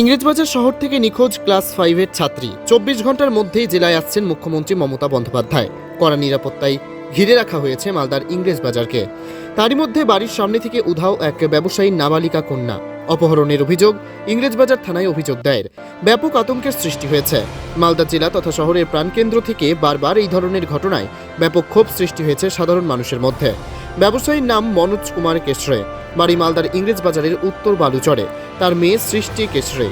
ইংরেজবাজার শহর থেকে নিখোঁজ ক্লাস ফাইভের ছাত্রী। চব্বিশ ঘণ্টার মধ্যেই জেলায় আসছেন মুখ্যমন্ত্রী মমতা বন্দ্যোপাধ্যায়। কড়া নিরাপত্তায় ঘিরে রাখা হয়েছে মালদার ইংরেজবাজারকে তারই মধ্যে বাড়ির সামনে থেকে উধাও এক ব্যবসায়ী নাবালিকা কন্যা। অপহরণের অভিযোগ ইংরেজবাজার থানায় অভিযোগ দায়ের। ব্যাপক আতঙ্কের সৃষ্টি হয়েছে। মালদা জেলা তথা শহরের প্রাণকেন্দ্র থেকে বারবার এই ধরনের ঘটনায় ব্যাপক ক্ষোভ সৃষ্টি হয়েছে সাধারণ মানুষের মধ্যে। ব্যবসায়ীর নাম মনোজ কুমার কেশরে। বাড়ি মালদার ইংরেজ বাজারের উত্তর বালুচরে। তার মেয়ে সৃষ্টি কেশরে।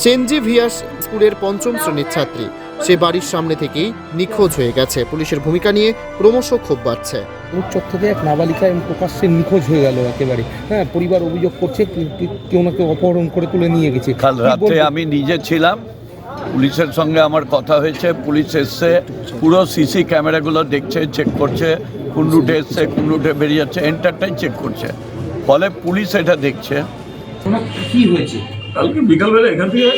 সেনজি ভিয়াস স্কুলের পঞ্চম শ্রেণির ছাত্রী। সে বাড়ির সামনে থেকেই নিখোঁজ হয়ে গেছে। পুলিশের ভূমিকা নিয়ে ক্রমশ ক্ষোভ বাড়ছে। উচ্চর থেকে এক নাবালিকা এবং প্রকাশ্যে নিখোঁজ হয়ে গেল একেবারে। হ্যাঁ পরিবার অভিযোগ করছে কেউ না কেউ অপহরণ করে তুলে নিয়ে গেছে। কাল রাতে আমি নিজে ছিলাম। পুলিশের সঙ্গে আমার কথা হয়েছে। পুলিশ এসছে। পুরো সিসি ক্যামেরাগুলো দেখছে চেক করছে। কোন রুটে এসছে কোন রুটে বেরিয়ে যাচ্ছে এন্টারটাই চেক করছে। ফলে পুলিশ এটা দেখছে। কি হয়েছে? কালকে বিকালবেলা এখান থেকে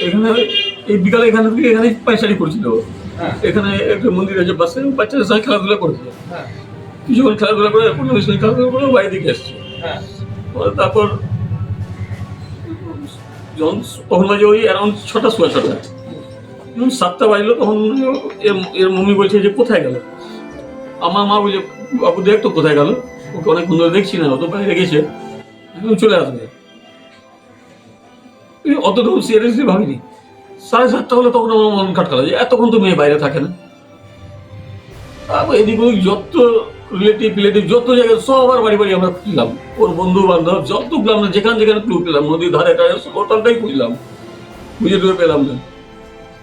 এখানে এই বিকালে এখান থেকে এখানে পায়চারি করছিল। এখানে একটা মন্দির আছে পাশে বাচ্চাদের সঙ্গে খেলাধুলা করেছে কিছুক্ষণ খেলাধুলা করে পনেরো মিনিট খেলাধুলা করে বাড়ি দিকে এসছে। তারপর যখন তখন বাজে ওই অ্যারাউন্ড ছটা সোয়া ছটা। যখন সাতটা বাজলো তখন এর- এর মম্মি বলছে যে কোথায় গেল? আমার মা বলছে বাবু দেখ তো কোথায় গেল। ওকে অনেক সুন্দর দেখছি না ও তো বাইরে গেছে এখন চলে আসবে। এই অতটুকু সিরিয়াসলি ভাবিনি। সাড়ে সাতটা হলে তখন আমার মন খাটকালো যে এতক্ষণ তো মেয়ে বাইরে থাকে না। তারপর এদিক ওদিক যত রিলেটিভ রিলেটিভ যত জায়গায় সবার বাড়ি বাড়ি আমরা খুঁজলাম। ওর বন্ধু বান্ধব যতগুলো না, যেখানে যেখানে ক্লু পেলাম, নদীর ধারে টারে টোটালটাই খুঁজলাম। খুঁজে টুয়ে পেলাম না।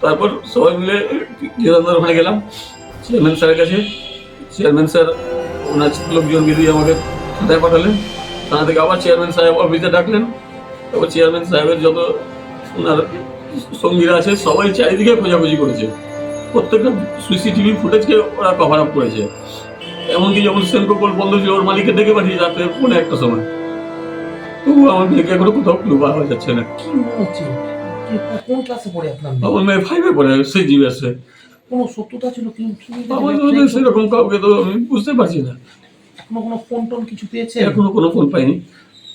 তারপর সবাই মিলে ওখানে গেলাম। চেয়ারম্যান স্যারের কাছে চেয়ারম্যান স্যার ওনার লোকজন দিয়ে আমাকে থানায় পাঠালেন। থানা থেকে আবার চেয়ারম্যান সাহেব অফিসে ডাকলেন। তারপর চেয়ারম্যান সাহেবের যত ওনার সঙ্গীরা আছে সবাই চারিদিকে খোঁজাখুঁজি করেছে। প্রত্যেকটা সিসিটিভি ফুটেজকে ওরা কভার আপ করেছে। এমনকি যখন সেনকো কল বন্ধ ছিল ওর মালিককে ডেকে পাঠিয়ে রাত্রে পৌনে একটা সময়। তবু আমার মেয়েকে এখনও কোথাও ক্লু পাওয়া যাচ্ছে না। কোন ক্লাসে পড়ে আপনার? আমার মেয়ে ফাইভে পড়ে সেই জিজ্ঞাসে কোনো সত্যতা ছিল সেরকম কাউকে তো আমি বুঝতে পারছি না। এখনও কোনো ফোন টোন কিছু পেয়েছে এখনও কোনো ফোন পাইনি।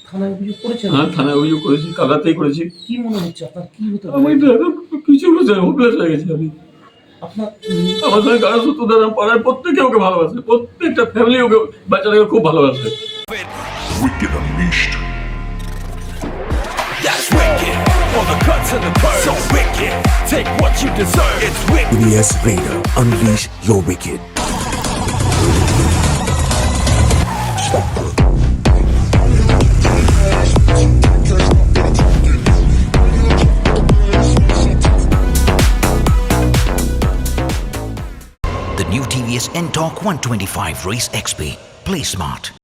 থানায় অভিযোগ করেছেন? হ্যাঁ থানায় অভিযোগ করেছি কাল রাতেই করেছি। কি মনে হচ্ছে আপনার? কি হতে আমি তো কিছু বুঝতে হোপলেস হয়ে গেছি আমি। আপনার আমার সঙ্গে গান সূত্রধার পাড়ার প্রত্যেকে ওকে ভালোবাসে প্রত্যেকটা ফ্যামিলি ওকে বাচ্চাটাকে খুব ভালোবাসে। Wicked Unleashed. That's wicked. All the cuts and the curves. So wicked. Take what you deserve. It's wicked. Yes Raider, unleash your wicked. The new TVS N Talk 125 Race XP. Play smart.